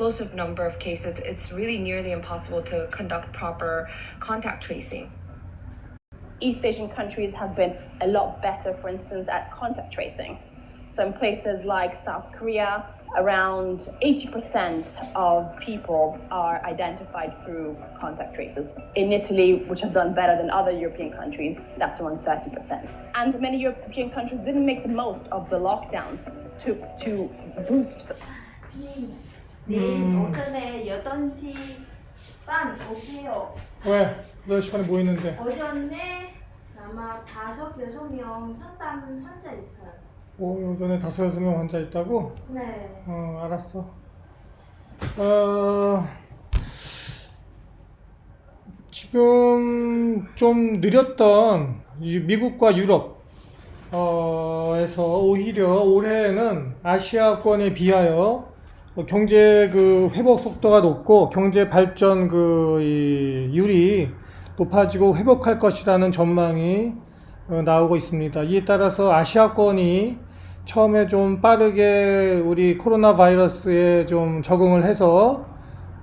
explosive number of cases, it's really nearly impossible to conduct proper contact tracing. East Asian countries have been a lot better, for instance, at contact tracing. So in places like South Korea, around 80% of people are identified through contact traces. In Italy, which has done better than other European countries, that's around 30%. And many European countries didn't make the most of the lockdowns to, to boost the 내일 음. 오전에 8시 반 오세요. 왜? 8시 반에 뭐 있는데? 오전에 아마 다섯 여섯 명 상담 환자 있어요. 오, 오전에 다섯 여섯 명 환자 있다고? 네. 어, 알았어. 어, 지금 좀 느렸던 이 미국과 유럽, 어, 에서 오히려 올해는 아시아권에 비하여 어, 경제 그 회복 속도가 높고 경제 발전 그 이, 율이 높아지고 회복할 것이라는 전망이 어, 나오고 있습니다. 이에 따라서 아시아권이 처음에 좀 빠르게 우리 코로나 바이러스에 좀 적응을 해서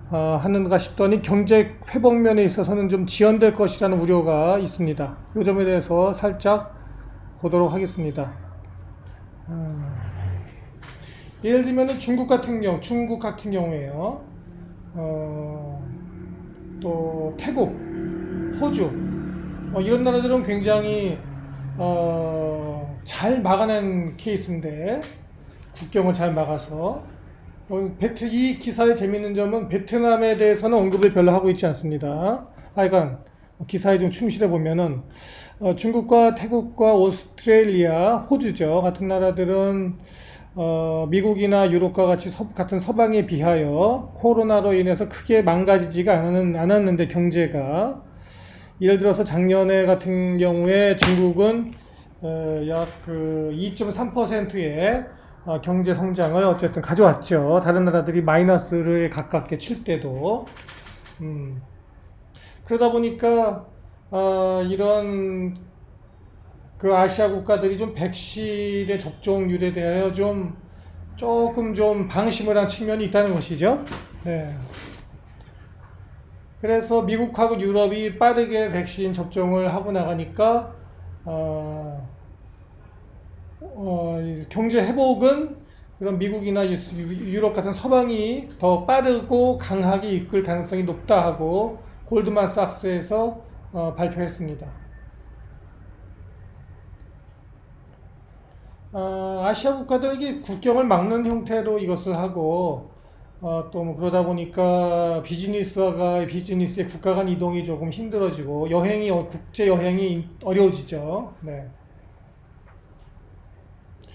어, 하는가 싶더니 경제 회복 면에 있어서는 좀 지연될 것이라는 우려가 있습니다. 이 점에 대해서 살짝 보도록 하겠습니다. 어, 예를 들면 중국 같은 경우, 중국 같은 경우에요. 어, 또 태국, 호주 어, 이런 나라들은 굉장히 어, 잘 막아낸 케이스인데 국경을 잘 막아서 어, 베트 이 기사의 재미있는 점은 베트남에 대해서는 언급을 별로 하고 있지 않습니다. 하여간 기사에 좀 충실해 보면은 어, 중국과 태국과 오스트레일리아, 호주죠 같은 나라들은 어, 미국이나 유럽과 같이 서, 같은 서방에 비하여 코로나로 인해서 크게 망가지지가 않았는, 않았는 데 경제가 예를 들어서 작년에 같은 경우에 중국은 어, 약그 2.3%의 어, 경제 성장을 어쨌든 가져왔죠. 다른 나라들이 마이너스를 가깝게 칠 때도. 음. 그러다 보니까 어, 이런 그 아시아 국가들이 좀 백신의 접종률에 대하여 좀 조금 좀 방심을 한 측면이 있다는 것이죠. 네. 그래서 미국하고 유럽이 빠르게 백신 접종을 하고 나가니까 어, 어, 이 경제 회복은 그런 미국이나 유- 유럽 같은 서방이 더 빠르고 강하게 이끌 가능성이 높다 하고 골드만삭스에서 어, 발표했습니다. 어, 아시아 국가들은 이게 국경을 막는 형태로 이것을 하고 어, 또 뭐 그러다 보니까 비즈니스가 비즈니스의 국가 간 이동이 조금 힘들어지고 여행이 어, 국제 여행이 어려워지죠. 네.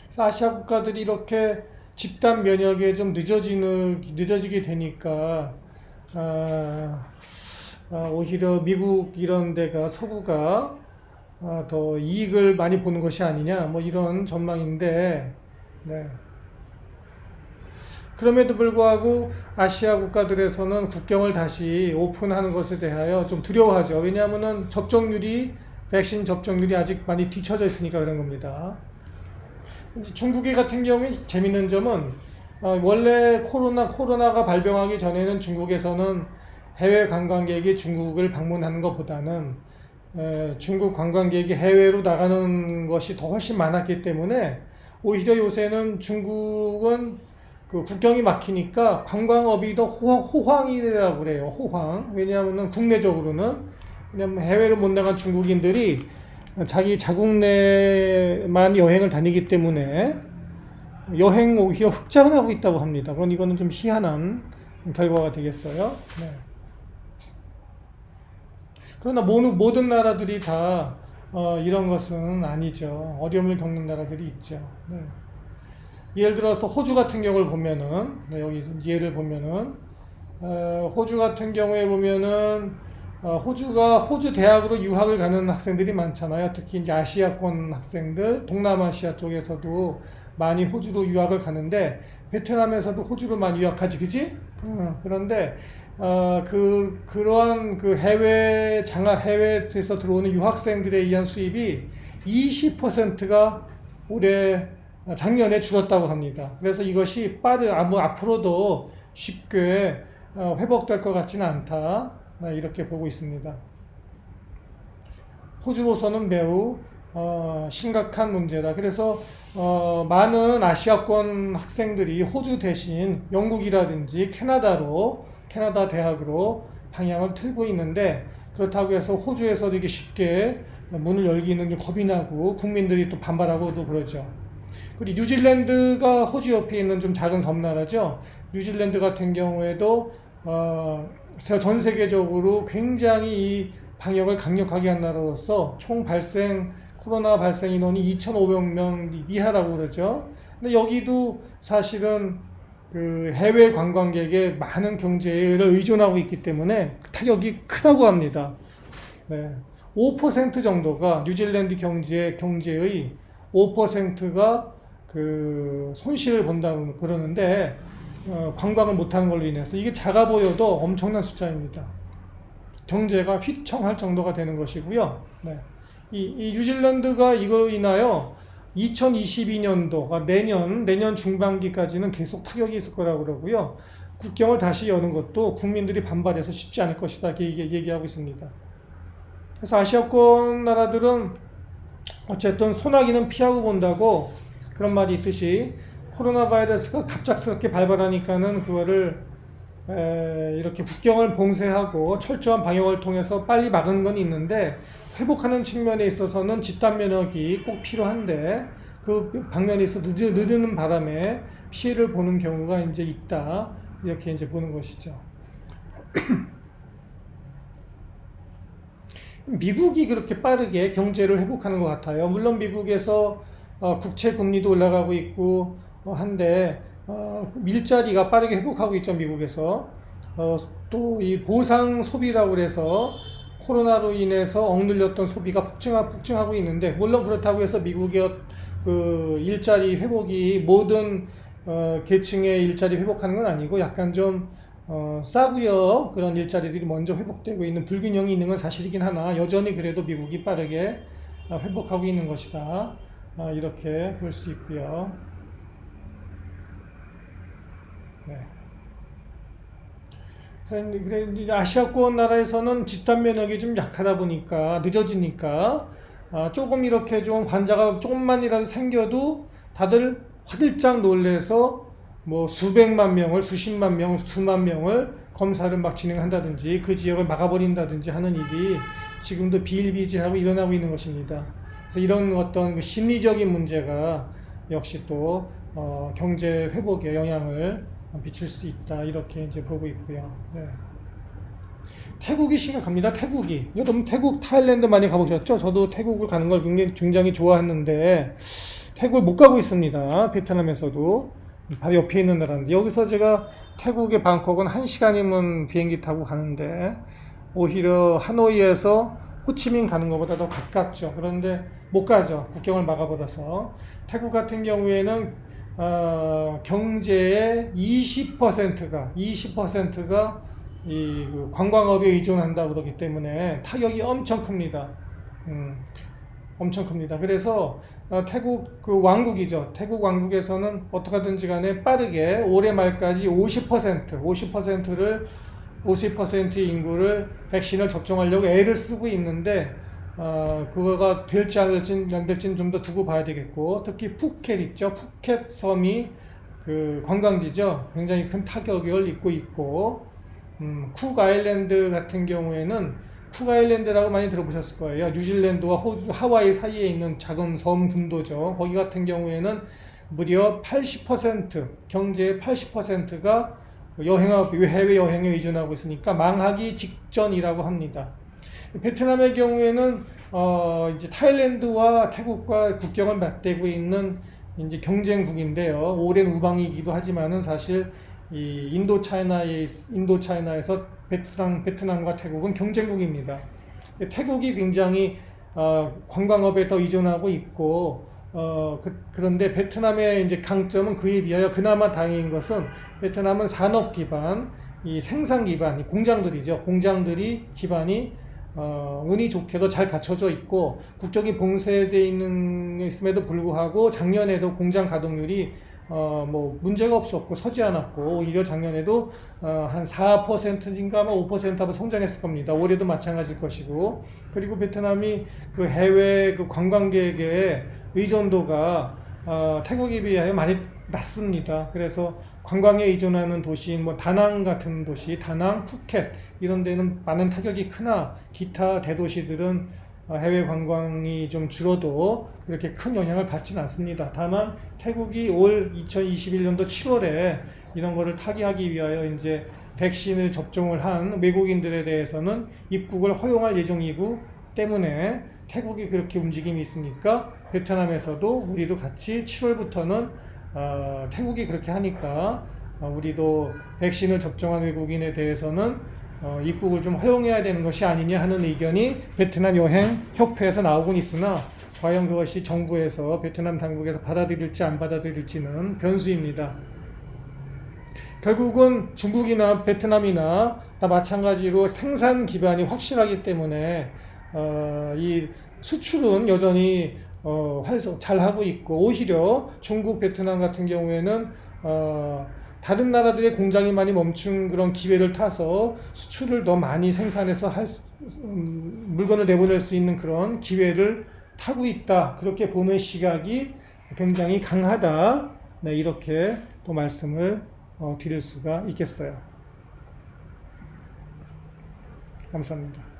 그래서 아시아 국가들이 이렇게 집단 면역에 좀 늦어지는 늦어지게 되니까 아, 아, 오히려 미국 이런 데가 서구가 아, 더 이익을 많이 보는 것이 아니냐 뭐 이런 전망인데 네. 그럼에도 불구하고 아시아 국가들에서는 국경을 다시 오픈하는 것에 대하여 좀 두려워하죠. 왜냐하면은 접종률이 백신 접종률이 아직 많이 뒤처져 있으니까 그런 겁니다. 중국의 같은 경우에 재밌는 점은 어, 원래 코로나 코로나가 발병하기 전에는 중국에서는 해외 관광객이 중국을 방문하는 것보다는 에, 중국 관광객이 해외로 나가는 것이 더 훨씬 많았기 때문에 오히려 요새는 중국은 그 국경이 막히니까 관광업이 더 호황, 호황이라고 그래요. 호황. 왜냐하면은 국내적으로는 왜냐하면 해외로 못 나간 중국인들이 자기 자국 내만 여행을 다니기 때문에 여행 오히려 흑자를 하고 있다고 합니다. 그건 이거는 좀 희한한 결과가 되겠어요. 네. 그러나 모든, 나라들이 다 어, 이런 것은 아니죠. 어려움을 겪는 나라들이 있죠. 네. 예를 들어서 호주 같은 경우를 보면은 네, 여기 예를 보면은 어, 호주 같은 경우에 보면은 어, 호주가 호주 대학으로 유학을 가는 학생들이 많잖아요. 특히 이제 아시아권 학생들, 동남아시아 쪽에서도 많이 호주로 유학을 가는데 베트남에서도 호주로 많이 유학하지, 그지? 어, 그런데 어, 그 그러한 그 해외 장학 해외에서 들어오는 유학생들에 의한 수입이 20%가 올해 작년에 줄었다고 합니다. 그래서 이것이 빠르 아무 앞으로도 쉽게 어, 회복될 것 같지는 않다. 네, 이렇게 보고 있습니다. 호주로서는 매우 어, 심각한 문제다. 그래서 어, 많은 아시아권 학생들이 호주 대신 영국이라든지 캐나다로 캐나다 대학으로 방향을 틀고 있는데 그렇다고 해서 호주에서도 이게 쉽게 문을 열기는 좀 겁이 나고 국민들이 또 반발하고도 그러죠. 그리고 뉴질랜드가 호주 옆에 있는 좀 작은 섬나라죠. 뉴질랜드 같은 경우에도 어, 전 세계적으로 굉장히 이 방역을 강력하게 한 나라로서 총 발생 코로나 발생 인원이 2,500명 이하라고 그러죠. 근데 여기도 사실은 그 해외 관광객의 많은 경제를 의존하고 있기 때문에 타격이 크다고 합니다. 네. 5% 정도가 뉴질랜드 경제 경제의 5%가 그 손실을 본다고 그러는데 어, 관광을 못하는 걸로 인해서 이게 작아 보여도 엄청난 숫자입니다. 경제가 휘청할 정도가 되는 것이고요. 네. 이, 이 뉴질랜드가 이걸로 인하여 2022년도, 내년, 내년 중반기까지는 계속 타격이 있을 거라고 그러고요. 국경을 다시 여는 것도 국민들이 반발해서 쉽지 않을 것이다. 이렇게 얘기- 얘기하고 있습니다. 그래서 아시아권 나라들은 어쨌든 소나기는 피하고 본다고 그런 말이 있듯이 코로나 바이러스가 갑작스럽게 발발하니까는 그거를 에, 이렇게 국경을 봉쇄하고 철저한 방역을 통해서 빨리 막은 건 있는데 회복하는 측면에 있어서는 집단 면역이 꼭 필요한데 그 방면에 있어 늦, 늦는 바람에 피해를 보는 경우가 이제 있다 이렇게 이제 보는 것이죠. 미국이 그렇게 빠르게 경제를 회복하는 것 같아요. 물론 미국에서 어, 국채 금리도 올라가고 있고 어, 한데 어, 밀자리가 빠르게 회복하고 있죠 미국에서 어, 또 이 보상 소비라고 그래서 코로나로 인해서 억눌렸던 소비가 폭증하, 폭증하고 있는데 물론 그렇다고 해서 미국의 그 일자리 회복이 모든 어, 계층의 일자리 회복하는 건 아니고 약간 좀 어, 싸구려 그런 일자리들이 먼저 회복되고 있는 불균형이 있는 건 사실이긴 하나 여전히 그래도 미국이 빠르게 어, 회복하고 있는 것이다 어, 이렇게 볼 수 있고요. 네. 그래 아시아권 나라에서는 집단 면역이 좀 약하다 보니까 늦어지니까 아, 조금 이렇게 좀 환자가 조금만이라도 생겨도 다들 화들짝 놀래서 뭐 수백만 명을 수십만 명 수만 명을 검사를 막 진행한다든지 그 지역을 막아버린다든지 하는 일이 지금도 비일비재하고 일어나고 있는 것입니다. 그래서 이런 어떤 그 심리적인 문제가 역시 또 어, 경제 회복에 영향을 미칠 수 있다 이렇게 이제 보고 있고요. 네. 태국이 심각합니다. 태국이 여러분 태국 타일랜드 많이 가보셨죠? 저도 태국을 가는 걸 굉장히, 굉장히 좋아했는데 태국을 못 가고 있습니다. 베트남에서도 바로 옆에 있는 나라인데 여기서 제가 태국의 방콕은 한 시간이면 비행기 타고 가는데 오히려 하노이에서 호치민 가는 것보다 더 가깝죠. 그런데 못 가죠. 국경을 막아버려서 태국 같은 경우에는 어, 경제의 20%가 20%가 이 그 관광업에 의존한다 그러기 때문에 타격이 엄청 큽니다. 음, 엄청 큽니다. 그래서 어, 태국 그 왕국이죠. 태국 왕국에서는 어떻게든지 간에 빠르게 올해 말까지 50% 50%를 50%의 인구를 백신을 접종하려고 애를 쓰고 있는데 어, 그거가 될지 안 될지 안 될지는 좀 더 두고 봐야 되겠고 특히 푸켓 있죠. 푸켓 섬이 그 관광지죠. 굉장히 큰 타격을 입고 있고 음, 쿡 아일랜드 같은 경우에는 쿡 아일랜드라고 많이 들어보셨을 거예요. 뉴질랜드와 호주, 하와이 사이에 있는 작은 섬 군도죠. 거기 같은 경우에는 무려 80% 경제의 80%가 여행업 해외 여행에 의존하고 있으니까 망하기 직전이라고 합니다. 베트남의 경우에는 어 이제 타일랜드와 태국과 국경을 맞대고 있는 이제 경쟁국인데요. 오랜 우방이기도 하지만은 사실 이 인도 차이나에 인도 차이나에서 베트남 베트남과 태국은 경쟁국입니다. 태국이 굉장히 어, 관광업에 더 의존하고 있고 어, 그, 그런데 베트남의 이제 강점은 그에 비하여 그나마 다행인 것은 베트남은 산업 기반, 이 생산 기반, 이 공장들이죠. 공장들이 기반이 어, 운이 좋게도 잘 갖춰져 있고 국경이 봉쇄되어 있는 있음에도 불구하고 작년에도 공장 가동률이 어, 뭐 문제가 없었고 서지 않았고 오히려 작년에도 어, 한 4%인가 아마 5% 한번 성장했을 겁니다. 올해도 마찬가지일 것이고 그리고 베트남이 그 해외 그 관광객의 의존도가 어, 태국에 비하여 많이 낮습니다. 그래서 관광에 의존하는 도시인 뭐 다낭 같은 도시, 다낭, 푸켓 이런 데는 많은 타격이 크나 기타 대도시들은 어, 해외 관광이 좀 줄어도 그렇게 큰 영향을 받지는 않습니다. 다만 태국이 올 2021년도 7월에 이런 거를 타개하기 위하여 이제 백신을 접종을 한 외국인들에 대해서는 입국을 허용할 예정이고 때문에 태국이 그렇게 움직임이 있으니까 베트남에서도 우리도 같이 7월부터는 어, 태국이 그렇게 하니까 어, 우리도 백신을 접종한 외국인에 대해서는 어, 입국을 좀 허용해야 되는 것이 아니냐 하는 의견이 베트남 여행 협회에서 나오곤 있으나 과연 그것이 정부에서 베트남 당국에서 받아들일지 안 받아들일지는 변수입니다. 결국은 중국이나 베트남이나 다 마찬가지로 생산 기반이 확실하기 때문에 어, 이 수출은 여전히 어, 활성 잘 하고 있고 오히려 중국, 베트남 같은 경우에는 어, 다른 나라들의 공장이 많이 멈춘 그런 기회를 타서 수출을 더 많이 생산해서 할 수- 음, 물건을 내보낼 수 있는 그런 기회를 타고 있다 그렇게 보는 시각이 굉장히 강하다 네, 이렇게 또 말씀을 어, 드릴 수가 있겠어요. 감사합니다.